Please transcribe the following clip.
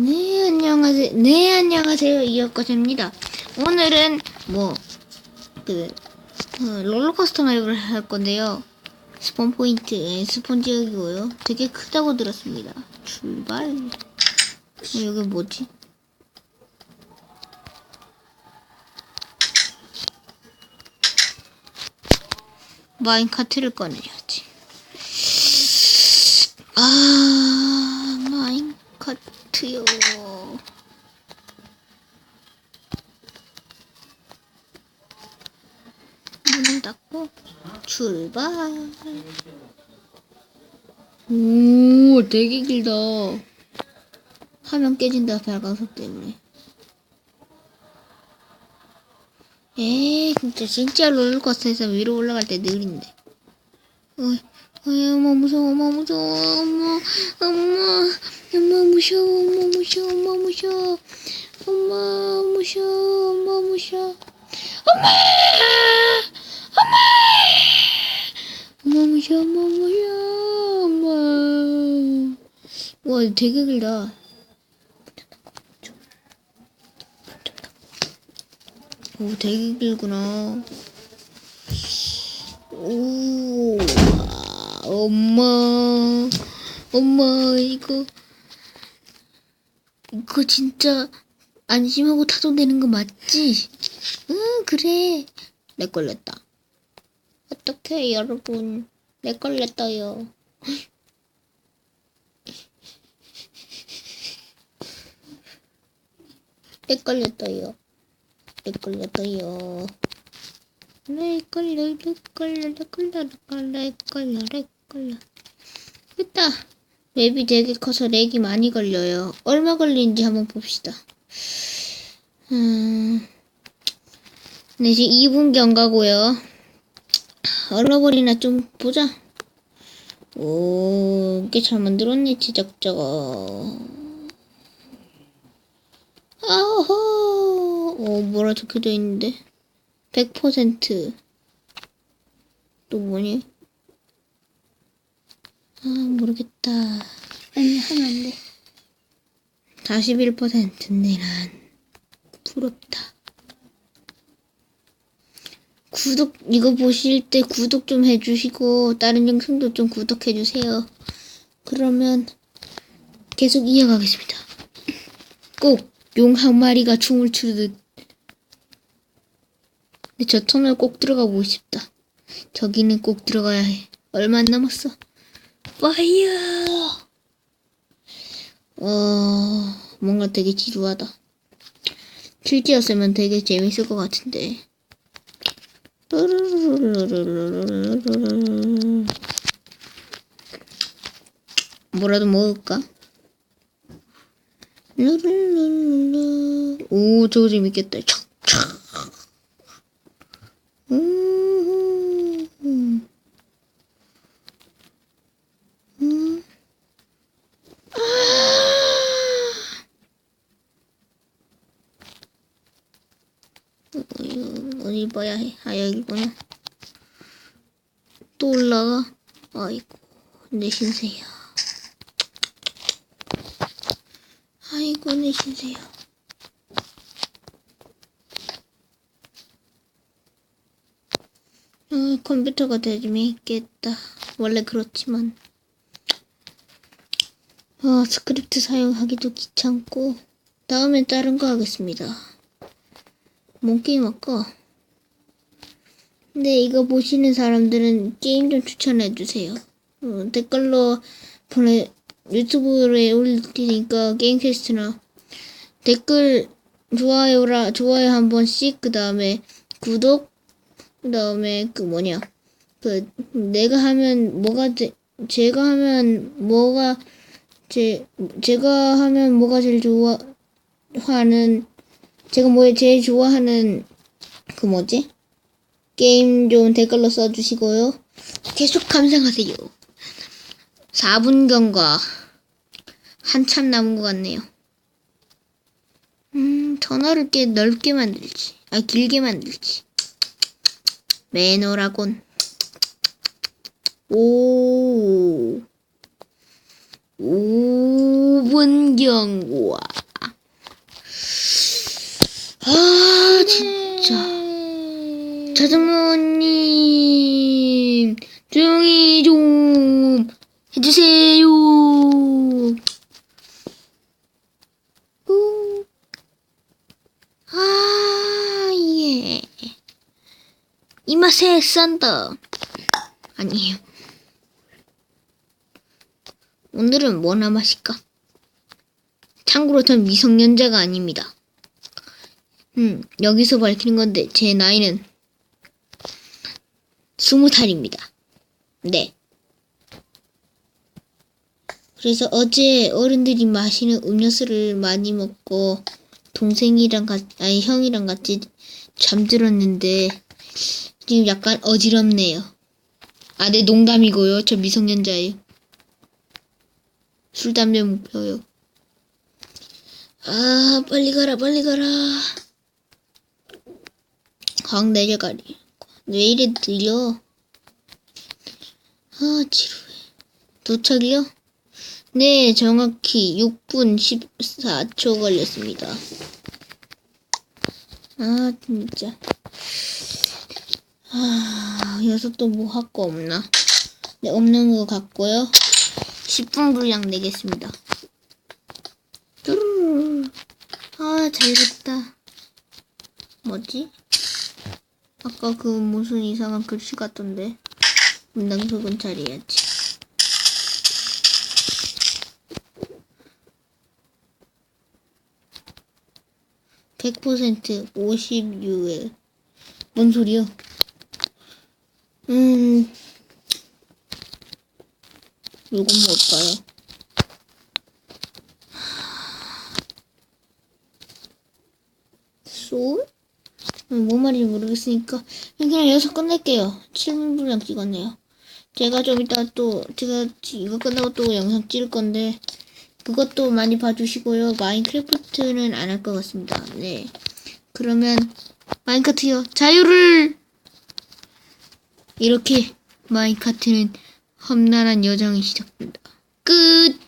네, 안녕하세요. 네, 안녕하세요. 이혁거입니다 오늘은 뭐, 그, 어, 롤러코스터 맵을 할 건데요. 스폰 포인트, 예, 스폰 지역이고요. 되게 크다고 들었습니다. 출발. 어, 여기 뭐지? 마인카트를 꺼내야지. 아, 마인카트요. 문을 닫고 출발. 오, 되게 길다. 화면 깨진다, 발광석 때문에. 에이, 진짜, 진짜 롤러코스터에서 위로 올라갈 때 느린데. 어이, 어이, 엄마 무서워, 엄마 무서워, 엄마, 엄마, 엄마 무서워, 엄마 무서워, 엄마 무서워, 엄마 무서워, 엄마 무서워, 엄마, 엄마, 엄마 무서워, 엄마 무서워, 엄마. 와, 되게 길다. 오, 되게 길구나. 오, 와, 엄마, 엄마, 이거, 이거 진짜 안심하고 타도 되는 거 맞지? 응, 그래. 내 걸렸다. 어떡해, 여러분. 내 걸렸어요. 내 걸렸어요. 내 걸렸어요. 내 걸려, 내 걸려, 내 걸려, 내 걸려, 내 걸려, 내 걸려. 됐다. 맵이 되게 커서 렉이 많이 걸려요. 얼마 걸리는지 한번 봅시다. 음, 네, 지금 2분경 가고요. 얼마 걸리나 좀 보자. 오, 꽤 잘 만들었네, 제작자가. 아호! 어, 뭐라 적혀져 있는데? 100%. 또 뭐니? 아, 모르겠다. 아니, 하면 안 돼. 41%네, 난. 부럽다. 구독, 이거 보실 때 구독 좀 해주시고, 다른 영상도 좀 구독해주세요. 그러면 계속 이어가겠습니다. 꼭 용 한 마리가 춤을 추듯. 근데 저 터널 꼭 들어가 보고 싶다. 저기는 꼭 들어가야 해. 얼마 안 남았어. 파이어! 어, 뭔가 되게 지루하다. 실제였으면 되게 재밌을 것 같은데. 뭐라도 먹을까? 오, 저거 재밌겠다. 촥, 촥. 음, 음. 음. 아. 어디 봐야 해? 아, 여기구나. 또 올라가? 아이고, 내 신세야. 아이고 내 신세요. 어, 컴퓨터가 재미있겠다. 원래 그렇지만. 아, 스크립트 사용하기도 귀찮고. 다음엔 다른 거 하겠습니다. 뭔 게임 할까? 근데 이거 보시는 사람들은 게임 좀 추천해 주세요. 어, 댓글로 보내, 유튜브에 올릴 테니까 게임 퀘스트나 댓글 좋아요라 좋아요 한 번씩 그 다음에 구독 그 다음에 그 뭐냐 그 내가 하면 뭐가 제, 제가 하면 뭐가 제 제가 하면 뭐가 제일 좋아하는 제가 뭐 제일 좋아하는 그 뭐지 게임 좀 댓글로 써주시고요 계속 감상하세요 4분경과 한참 남은 것 같네요. 음, 터널을 꽤 넓게 만들지. 아, 길게 만들지. 매너라곤. 오. 5분 경과. 아, 진짜. 자장모 님, 조용히 좀 해주세요. 우. 아, 예. 이 맛에 싼다. 아니에요. 오늘은 뭐나 마실까? 참고로 전 미성년자가 아닙니다. 음, 여기서 밝히는 건데 제 나이는 스무 살입니다. 네. 그래서 어제 어른들이 마시는 음료수를 많이 먹고 동생이랑 같 아니 형이랑 같이 잠들었는데 지금 약간 어지럽네요. 아, 네 농담이고요. 저 미성년자예요. 술 담배 못 펴요. 아, 빨리 가라, 빨리 가라. 강 내려가리. 왜 이래 느려? 아, 지루해. 도착이요? 네, 정확히 6분 14초 걸렸습니다. 아, 진짜. 아, 여기서 또 뭐 할 거 없나? 네, 없는 거 같고요. 10분 분량 내겠습니다. 뚜루루루. 아, 잘 됐다. 뭐지? 아까 그 무슨 이상한 글씨 같던데. 문단속은 잘해야지. (100% 56회) 뭔 소리야? 음, 이건 뭘까요? 소 뭔 말인지 모르겠으니까 그냥 여기서 끝낼게요. 7분 분량 찍었네요. 제가 좀 이따 또 제가 이거 끝나고 또 영상 찍을 건데 그것도 많이 봐주시고요. 마인크래프트는 안 할 것 같습니다. 네. 그러면 마인카트요 자유를 이렇게 마인카트는 험난한 여정이 시작됩니다. 끝.